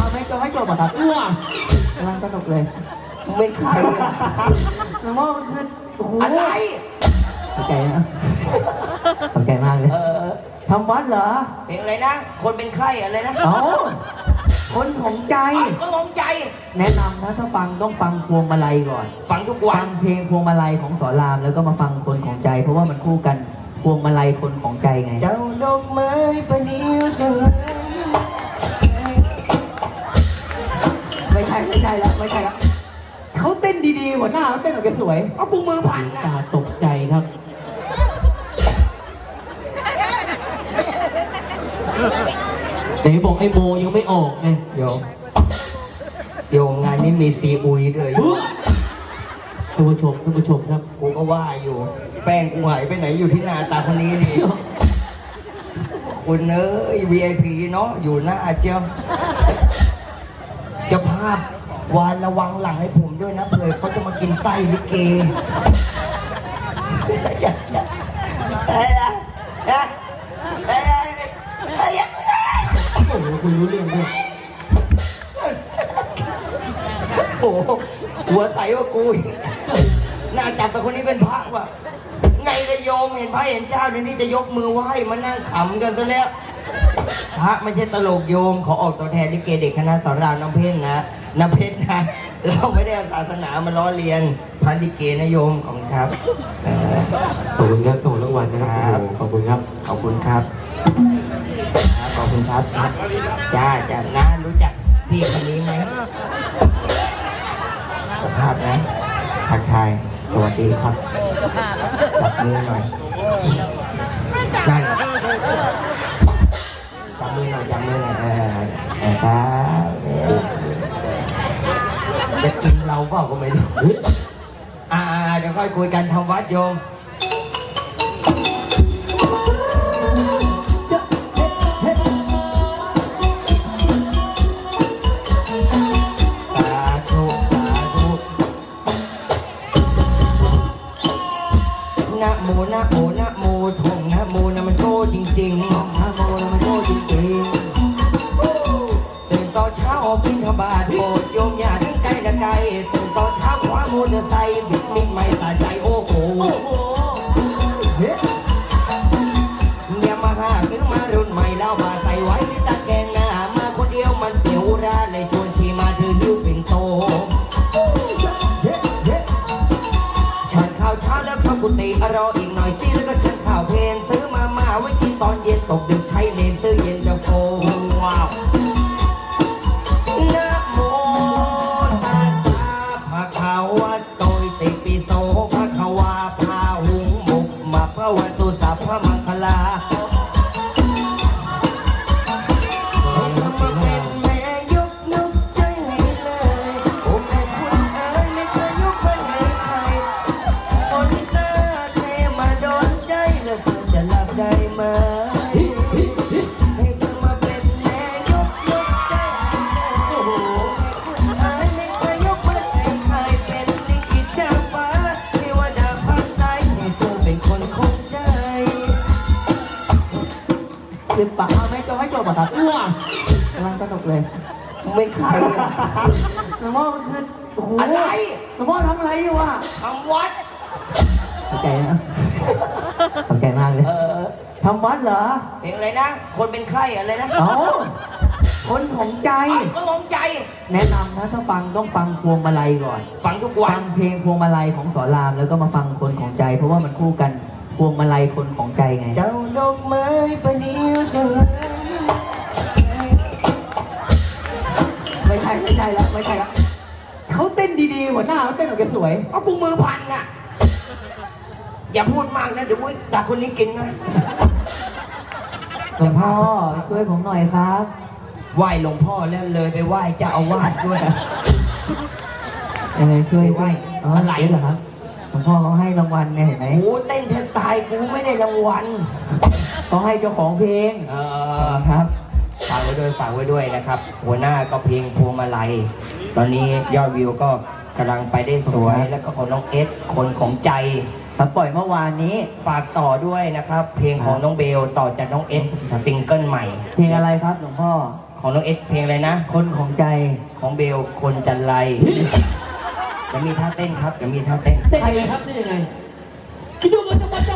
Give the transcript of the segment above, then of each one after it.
อะครับอ้วกกำลังสนุกเลยมึงเป็นใครอะหลวงพ่อมันคือโอ้โหอะไรขอบใจนะขอบใจมากเลยเออทำวัดเหรอเพลงอะไรนะ คนเป็นไข้อะไรนะเอ้าคนของใจ ก็มองใจ แนะนำนะถ้าฟังต้องฟังพวงมาลัยก่อน ฟังทุกวัฟัน งเพลงพวงมาลัยของสอนรามแล้วก็มาฟังคนของใจ เพราะว่ามันคู่กันพวงมาลัยคนของใจไง เจ้าดอกไม้ประเดียวจะไม่ใแล้วไม่ใช่แล้วเขาเต้นดีๆหัวหน้าเขาเต้นออกแกสวยเอากูมือพันนะตาตกใจครับ ไหนบอกไอ้โมยังไม่ออกไงโยมโยมงานนี้มีซีอุยด้วยท่านผู้ชมท่านผู้ชมครับ กูก็ว่าอยู่ แป้งกูหายไปไหนอยู่ที่หนาตาคนนี้นี่คุณเอ้ย VIP เนาะอยู่หน้าเจ้าเจะภาพ วานระวังหลังให้ผมด้วยนะเผื่อเขาจะมากินไส้ลิเกจะจะเอ้ยนะเอ้ยเอ้ยเอ้ยโอ้โหคุณรู้เรื่องด้วยโอ้โหหัวใสกว่ากูอีกน่าจับแต่คนนี้เป็นพระว่ะไงละโยมเห็นพระเห็นเจ้าเดี๋ยวนี้จะยกมือไหว้มานั่งขำกันซะแล้วพระไม่ใช่ตลกโยมขอออกตัวแทนลิเกเด็กคณะสอนรามน้ำเพชรนะ น้ำเพชรนะ เราไม่ได้เอาศาสนามาล้อเลียนพระลิเกนะโยมขอบคุณครับเออ ขอบคุณครับขอบคุณรางวัลนะครับครับขอบคุณครับ ขอบคุณครับครับขอบคุณครับจ้าจ้านะรู้จักพี่คนนี้ไหมสภาพนะทักทายสวัสดีครับจับมือหน่อยนั่นจับมือหน่อยจับมือหน่อยเออเออครับเออจะกินเราเปล่าก็ไม่รู้อ่าๆเดี๋ยวค่อยคุยกันทำวัดโยม สาธุสาธุนะโมนะโมนะโมท่องนะโมนะมันโตจริงๆนะโมนะมันโตจริงๆตื่นตอนเช้าออกบินทบาทโปรดโยมอย่าทั้งไกลและไกลตื่นตอนเช้า คว้ามอเตอร์ไซค์บิดมิดไม่ตาใจโอ้โหเฮ้อย่ามาหาขึ้นมารุ่นใหม่แล้วมาใส่ไว้ที่ตะแกรงหน้ามาคนเดียวมันเปียวราเลยชวนชีมาถือหิ้วเป็นโตฉันข้าวเช้าแล้วเข้ากุฏิรออีกหน่อยสิแล้วก็ฉันข้าวเพลนซื้อมามาไว้กินตอนเย็นตกดึกใช้เลน หลวงพ่อมันคือโอ้โหอะไร หลวงพ่อทำอะไรอยู่อะทำวัด ขอบใจนะขอบใจมากเลยเออ ทำวัดเหรอเพลงอะไรนะ คนเป็นไข้อะไรนะเอ้าคนของใจก็มองใจ แนะนำนะถ้าฟังต้องฟังพวงมาลัยก่อน ฟังทุกวัฟัน งเพลงพวงมาลัยของสอนรามแล้วก็มาฟังคนของใจ เพราะว่ามันคู่กันพวงมาลัยคนของใจไง เจ้าดอกไม้ประเดียวจะไม่ใช่ไม่ใช่แล้วไม่ใช่แล้วเขาเต้นดีๆหัวหน้าเขาเต้นออกแกสวย เอากูมือพันน่ะ อย่าพูดมากนะ เดี๋ยวมุ้ยตาคนนี้กินนะหลวงพ่อช่วยผมหน่อยครับ ไหว้หลวงพ่อแล้วเลยไปไหว้เจ้าอาวาสด้วย ยังไงช่วยไหว้อ๋ออะไรเหรอครับหลวงพ่อเขาให้รางวัลไงเห็นไหมโอ้เต้นแทบตายกูไม่ได้รางวัลเขาให้เจ้าของเพลง เออครับ ฝากไว้ด้วยฝากไว้ด้วยนะครับ หัวหน้าก็เพลงพวงมาลัย ตอนนี้ยอดวิวก็กำลังไปได้สวย แล้วก็ของน้องเอสคนของใจครับปล่อยเมื่อวานนี้ฝากต่อด้วยนะครับ เพลงของน้องเบลต่อจากน้องเอสซิงเกิลใหม่ เพลงอะไรครับหลวงพ่อขอของน้องเอสเพลงอะไรนะ คนของใจของเบลคนจันไรจะมีท่าเต้นครับจะมีท่าเต้นเต้นยังไงครับเต้นยังไงพี่ดูมันจะมันจะมันจะมั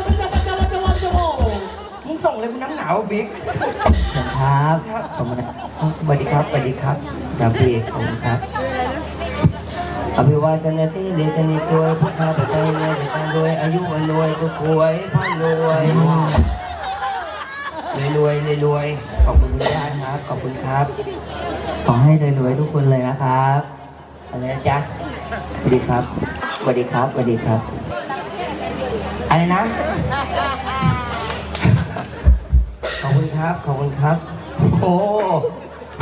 นจะ ส่งเลยกูน้ำหนาวบิ๊ก ครับขอบคุณนะสวัสดีครับสวัสดีครับครับพี่ขอบคุณครับ อภิวาทนาทีเดชนิตัวพุทธาปัจจัยเนยจะรวยอายุวันรวยสุขรวยพ่อรวยรวยรวยรวยรวยขอบคุณคุณย่าครับ ขอบคุณครับ ขอให้รวยๆทุกคนเลยนะครับอะไรนะจ๊ะสวัสดีครับสวัสดีครับสวัสดีครับ อะไรนะ คุณครับ ขอบคุณครับ โอ้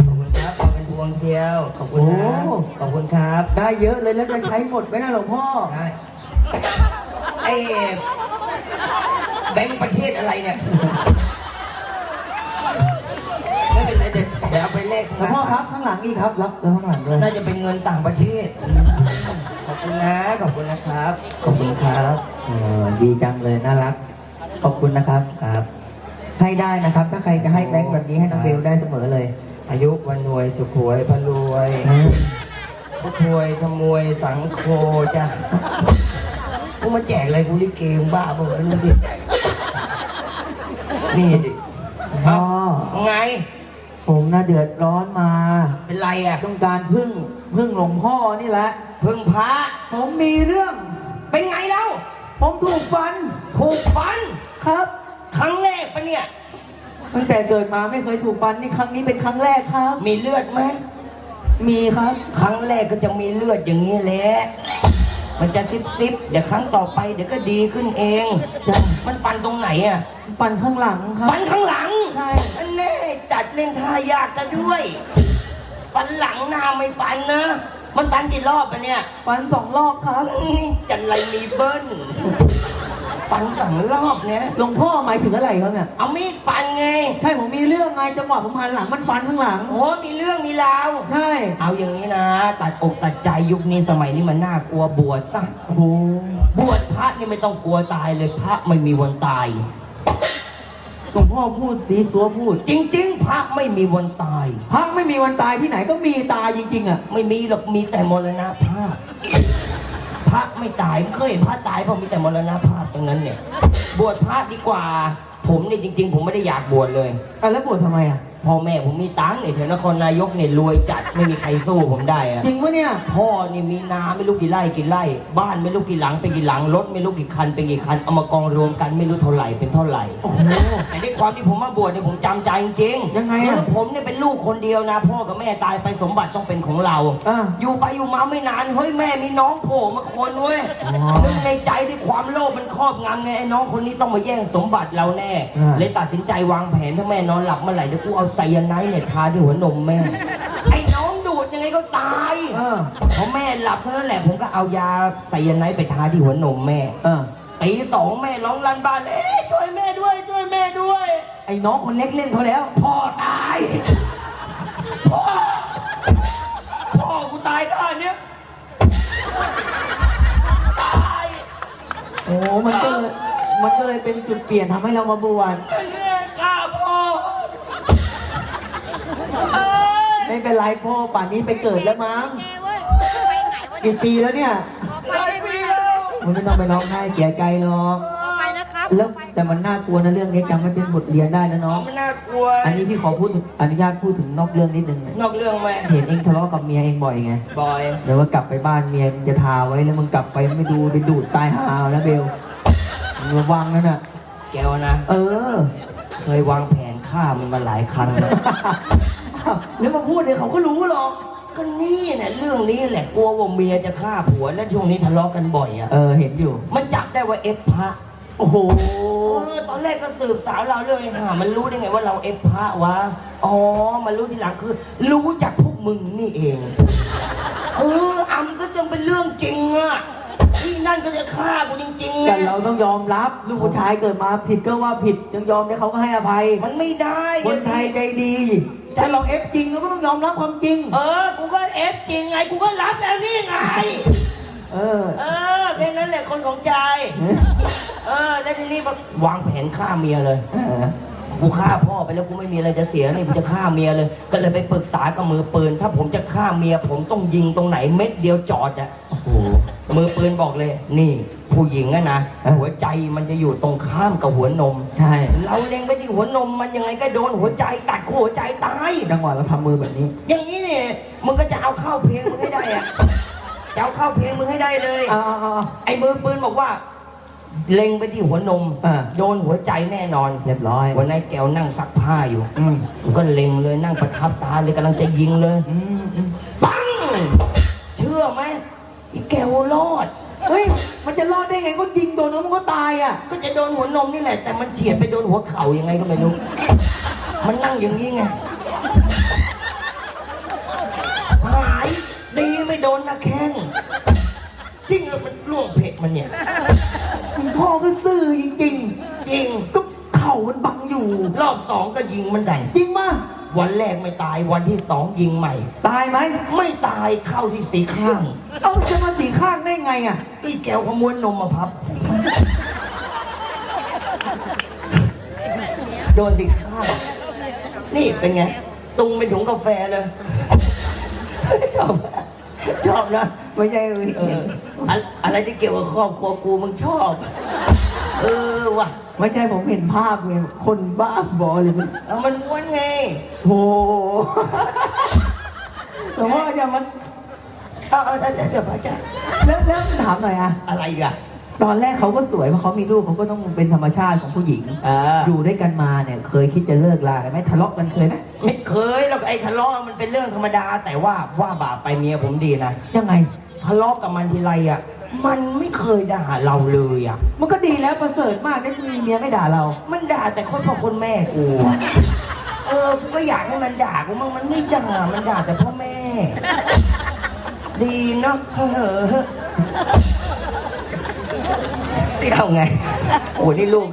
ขอบคุณครับขอบเป็นพวงเชียว ขอบคุณนะ โอ้ ขอบคุณครับได้เยอะเลยแล้วจะใช้หมดไหมนะหลวงพ่อ ได้ไอ้แบงค์ประเทศอะไรเนี่ย ไม่เป็นไรเดี๋ยวเดี๋ยวเอาไปแลกธหลวงนาพ่อคคารัรบข้างหลังอีกครับ รับแล้วข้างหลังด้วยน่าจะเป็นเงินต่างประเทศ ขอบคุณนะ ขอบคุณนะครับ ขอบคุณครับ เออดีจังเลยน่ารัก ขอบคุณนะครับ ครับ ให้ได้นะครับ ถ้าใครจะให้แบงค์แบบนี้ให้น้องเบลได้เสมอเลย อายุวันรวยสุขวยพรวยอืมผู้ถวยขโมยสังโคจ้ะกูมาแจกอะไรกูลิเกมบ้าเปล่าวะรู้ดินี่ดิพ่อไง ผมน่าเดือดร้อนมา เป็นไรอะ ต้องการพึ่งพึ่งหลวงพ่อนี่แหละ พึ่งพระ ผมมีเรื่อง เป็นไงเล่า ผมถูกฟัน ถูกฟัน ครับครั้งแรก ปะเนี่ย ตั้งแต่เกิดมาไม่เคยถูกฟันนี่ครั้งนี้เป็นครั้งแรกครับ มีเลือดไหม มีครับ ครั้งแรกก็จะมีเลือดอย่างนี้แหละ มันจะซิบซิบๆเดี๋ยวครั้งต่อไปเดี๋ยวก็ดีขึ้นเอง จ้ะ มันฟันตรงไหนอะฟันข้างหลังครับ ฟันข้างหลังใช่ อันแน่จัดเล่นท่ายากซะด้วย ฟันหลังหน้าไม่ฟันนะ มันฟันกี่รอบอะเนี่ยฟันสองรอบครับ นี่จันไรมีเบิ้ล ฟันสองรอบเนี่ยหลวงพ่อหมายถึงอะไรครับเนี่ย เอามีดฟันไง ใช่ผมมีเรื่องไงจังหวะผมหันหลังมันฟันข้างหลัง โอ้มีเรื่องมีราวใช่ เอาอย่างนี้นะ ตัดอกตัดใจยุคนี้สมัยนี้มันน่ากลัวบวชซะโอ้โหบวชพระนี่ไม่ต้องกลัวตายเลยพระไม่มีวันตาย หลวงพ่อพูดสีสัวพูด จริง ๆ พระไม่มีวันตาย พระไม่มีวันตายที่ไหนก็มีตายจริงๆอะ ไม่มีหรอกมีแต่มรณภาพ พระไม่ตายเคยเห็นพระตายเพราะมีแต่มรณภาพตรงนั้นเนี่ย บวชพระดีกว่า ผมเนี่ยจริง ๆ ผมไม่ได้อยากบวชเลย อะแล้วบวชทำไมอะ พ่อแม่ผมมีตังค์เนี่ยแถวนครนายกเนี่ยรวยจัดไม่มีใครสู้ผมได้อะจริงปะเนี่ย พ่อนี่มีนาไม่รู้กี่ไร่กี่ไร่ บ้านไม่รู้กี่หลังเป็นกี่หลังรถไม่รู้กี่คันเป็นกี่คันเอามากองรวมกันไม่รู้เท่าไหร่เป็นเท่าไหร่โอ้โหแต่ด้วยความที่ผมมาบวชเนี่ยผมจำใจจริงๆยังไงอะ คือผมเนี่ยเป็นลูกคนเดียวนะ พ่อกับแม่ตายไปสมบัติต้องเป็นของเรา อะ อยู่ไปอยู่มาไม่นานเฮ้ยแม่มีน้องโผล่มาคนเว้ยอ๋อนึกในใจด้วยความโลภมันครอบงำไงไอ้น้องคนนี้ต้องมาแย่งสมบัติเราแน่ อ่า เลยตัดสินใจวางแผนถ้าแม่นอนหลับเมื่อไหร่เดี๋ยวกูเอาไซยาไนด์เนี่ยทาที่หัวนมแม่ ไอ้น้องดูดยังไงก็ตายเออ พอแม่หลับเท่านั้นแหละผมก็เอายาไซยาไนด์ไปทาที่หัวนมแม่เออ ตีสองแม่ร้องลั่นบ้านเอ๊ะช่วยแม่ด้วย ช่วยแม่ด้วย ไอ้น้องคนเล็กเล่นเขาแล้ว พ่อตาย พ่อ พ่อกูตายท่าเนี้ยตาย โอ้ มันก็เลยมันก็เลยเป็นจุดเปลี่ยนทำให้เรามาบวชแม่ ไม่เป็นไรพ่อป่านนี้ไปเกิดแล้วมั้งกี่ปีแล้วเนี่ยหลายปีแล้วมันไม่ต้องไปร้องไห้เสียใจหรอกไปนะครับแล้วแต่มันน่ากลัวนะเรื่องนี้จำไว้เป็นบทเรียนได้นะน้องมันน่ากลัว อันนี้พี่ขอพูดถึงอนุญาตพูดถึงนอกเรื่องนิดนึงนอกเรื่องไหมเห็นเองทะเลาะกับเมียเองบ่อยไงบอย เดี๋ยวว่ากลับไปบ้านเมียมึงจะทาไว้แล้วมึงกลับไปไม่ดูไปดูดตายหาเอานะเบลมึงระวังนั่นน่ะ แกวนะ เออ เคยวางแผนฆ่ามันมาหลายครั้งแล้ว อ้าวแล้วมาพูดเดี๋ยวเขาก็รู้หรอก ก็นี่แหละเรื่องนี้แหละกลัวว่าเมียจะฆ่าผัวแล้วช่วงนี้ทะเลาะกันบ่อยอะเออเห็นอยู่ มันจับได้ว่าเอฟพระโอ้โห เออตอนแรกก็สืบสาวเราเรื่องไอ้ห่ามันรู้ได้ไงว่าเราเอฟพระวะอ๋อมันรู้ทีหลังคือ รู้จากพวกมึงนี่เองเอออำซะจนเป็นเรื่องจริงอะที่นั่นก็จะฆ่ากูจริงๆแต่อะเราต้องยอมรับลูกผู้ชายเกิดมาผิดก็ว่าผิดยังยอมได้เขาก็ให้อภัย มันไม่ได้ คนไทยใจดี ถ้าเราเอฟจริงเราก็ต้องยอมรับความจริง เออ กูก็เอฟจริงไง กูก็รับแล้วนี่ไง เออ เออแค่นั้นแหละคนของใจ เออ แล้วทีนี้มาวางแผนฆ่าเมียเลย เออ กูฆ่าพ่อไปแล้วกูไม่มีอะไรจะเสียนี่กูจะฆ่าเมียเลย ก็เลยไปปรึกษากับมือปืน ถ้าผมจะฆ่าเมีย ผมต้องยิงตรงไหนเม็ดเดียวจอดอะโอ้โหมือปืนบอกเลย นี่ ผู้หญิงอะนะเออ หัวใจมันจะอยู่ตรงข้ามกับหัวนม ใช่เราเล็งไปที่หัวนมมันยังไงก็โดนหัวใจตัดหัวใจตาย จังหวะเราทำมือแบบนี้อย่างนี้เนี่ยมึงก็จะเอาเข้าเพลงมึงให้ได้อะจะเอาเข้าเพลงมึงให้ได้เลย เอ๋อา ไอ้มือปืนบอกว่า เล็งไปที่หัวนมอ่า โดนหัวใจแน่นอนเรียบร้อยวันนั้นแก้วนั่งซักผ้าอยู่อืมผมก็เล็งเลยนั่งประทับตาเลยกำลังจะยิงเลย อืมอืมปัง เชื่อไหมไอ้แก้วรอด เฮ้ย มันจะรอดได้ไงก็ยิงโดนแล้วมันก็ตายอะ ก็จะโดนหัวนมนี่แหละ แต่มันเฉียดไปโดนหัวเข่ายังไงก็ไม่รู้ มันนั่งอย่างนี้ไง หายดีไม่โดนนะแข้งจริงแล้วมันล่วงเผ็ดมันเนี่ย พ่อก็ซื่อจริงจริงๆก็เข่ามันบังอยู่ รอบสองก็ยิงมันดันจริงป่ะ วันแรกไม่ตายวันที่สองยิงใหม่ ตายไหม ไม่ตายเข้าที่สีข้าง เอ้าจะมาสีข้างได้ไงอะก็อีแก้วขโมยนมมาพับ โดนสีข้าง นี่เป็นไง ตุงเป็นถุงกาแฟเลย ชอบ ชอบนะ ไม่ใช่เอ้ยเอออะอะไรที่เกี่ยวกับครอบครัวกูมึงชอบ เออว่ะไม่ใช่ผมเห็นภาพไงคนบ้าบอเลยมันเอามันม้วนไง โหแต่ว่าอย่ามันเอาเอาเอาเอาเอาเอาเอาแล้วแล้วถามหน่อยอะอะไรอีกันตอนแรกเขาก็สวยเพราะเขามีลูกเขาก็ต้องเป็นธรรมชาติของผู้หญิงอ่าอยู่ด้วยกันมาเนี่ย เคยคิดจะเลิกลากันไหมทะเลาะกันเคยไหมไม่เคยหรอกไอ้ทะเลาะมันเป็นเรื่องธรรมดา แต่ว่าว่าบาปไปเมียผมดีนะ ยังไง ทะเลาะกับมันทีไรอะ มันไม่เคยด่าเราเลยอะ มันก็ดีแล้วประเสริฐมากได้มีเมียไม่ด่าเรา มันด่าแต่คนพ่อคนแม่กูอะเออกูก็อยากให้มันด่ากูมั่งมันไม่ด่า มันด่าแต่พ่อแม่ ดีเนาะเฮ้อเอาไงโอ้นี่ลูก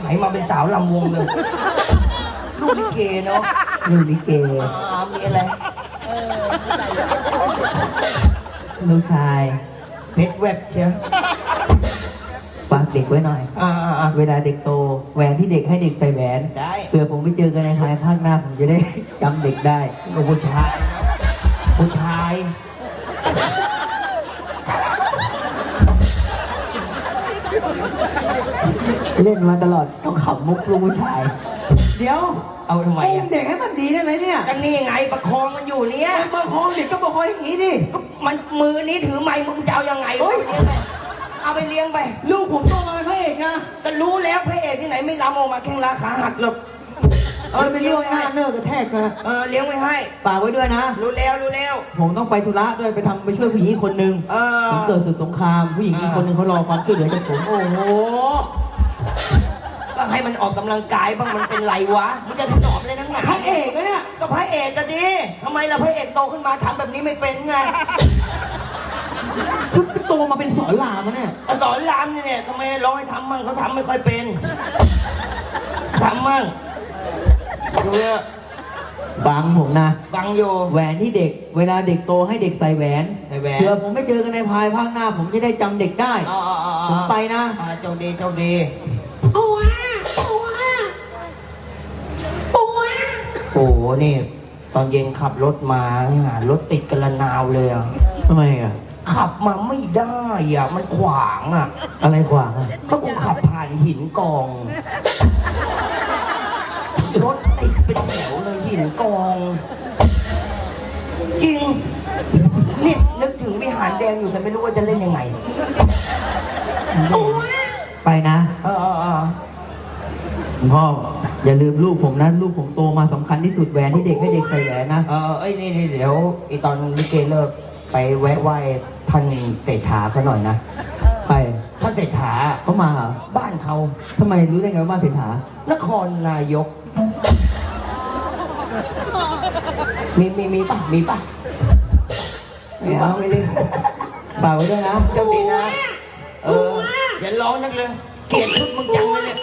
ไหนมาเป็นสาวลำวงเลย ลูกลิเกเนาะลูกลิเกอ่ามีอะไร ลูกชายเพชรแวบเชียวฝากเด็กไว้หน่อย อ่าอ่าอ่าเวลาเด็กโตแหวนที่เด็กให้เด็กใส่แหวนได้เผื่อผมไปเจอกันในภายภาคหน้าผมจะได้จำเด็กได้ลูกผู้ชายนะผู้ชาย เล่นมาตลอดต้องขับมุกลูกผู้ชายเดี๋ยวเอาทำไมอุ้อะมเด็กให้มันดีได้ไหมเนี่ยก็นี่ไงประคองมันอยู่เนี้ยประคองเด็กก็ประคองอย่างนี้ดิก็ มันมือนี้ถือไม้มึงจะเอายังไงเฮ้ยเอาไปเลี้ยงไป ลูกผมโตมาเป็นพระเอกนะก็รู้แล้วพระเอกที่ไหนไม่รำออกมาแข้งราขาหักหรอกเออเป็นเรื่องหน้าเนิร์กระแทกนะเออเลี้ยงไว้ให้ฝากไว้ด้วยนะ รู้แล้วรู้แล้ว ผมต้องไปธุระด้วยไปทำไปช่วยผู้หญิงอีกคนนึงเออผมเกิดศึกสงครามผู้หญิงอีกคนนึงเขารอความช่วยเหลือจากผมโอ้โหก็ ให้มันออกกำลังกายบ้างมันเป็นไรวะมึงจะถนอมเลยนักหนาพระเอกอะเนี่ยก็พระเอกก็ดีทำไมล่ะพระเอกโตขึ้นมาทำแบบนี้ไม่เป็นไงคือโตมาเป็นสอนรามอะเนี่ยแต่สอนรามเนี่ยเนี่ยทำไมร้องให้ทำมั่งเขาทำไม่ค่อยเป็นทำมั่งดูเนี่ยฟังผมนะฟังอยู่แหวนที่เด็ก เวลาเด็กโตให้เด็กใส่แหวนใส่แหวน เผื่อผมไม่เจอกันในภายภาคหน้า ผมจะได้จำเด็กได้ อ๋ออ๋ออ๋อผมไปนะ อ่าเจ้าดีเจ้าดี โอ้ย โอ้ยโอ้ยโอ้โหนี่ ตอนเย็นขับรถมาหารถติดกันละนาวเลยอะทำไมอะ ขับมาไม่ได้อะ มันขวางอะ อะไรขวางอะก็กูขับผ่านหินกอง รถติดเป็นแถวเลยหินกอง จริงนี่นึกถึงวิหารแดงอยู่แต่ไม่รู้ว่าจะเล่นยังไงไปนะ เออเออเออ คุณพ่ออย่าลืมลูกผมนะลูกผมโตมาสำคัญที่สุดแหวนที่เด็กให้เด็กใส่แหวนนะเออเอ้ยนี่นี่เดี๋ยวไอตอนลิเกเลิกไปแวะไหว้ท่านเศรษฐาเขาหน่อยนะใครท่านเศรษฐาเขามาเหรอบ้านเขาทำไมรู้ได้ไงว่าบ้านเศรษฐานครนายก มีมีมีป่ะมีป่ะไม่เอาไม่เล่นฝากไว้ด้วยนะเจ้าดีนะ เอออย่าร้องนักเลย เกลียดชุดมึงจังเลยเนี่ย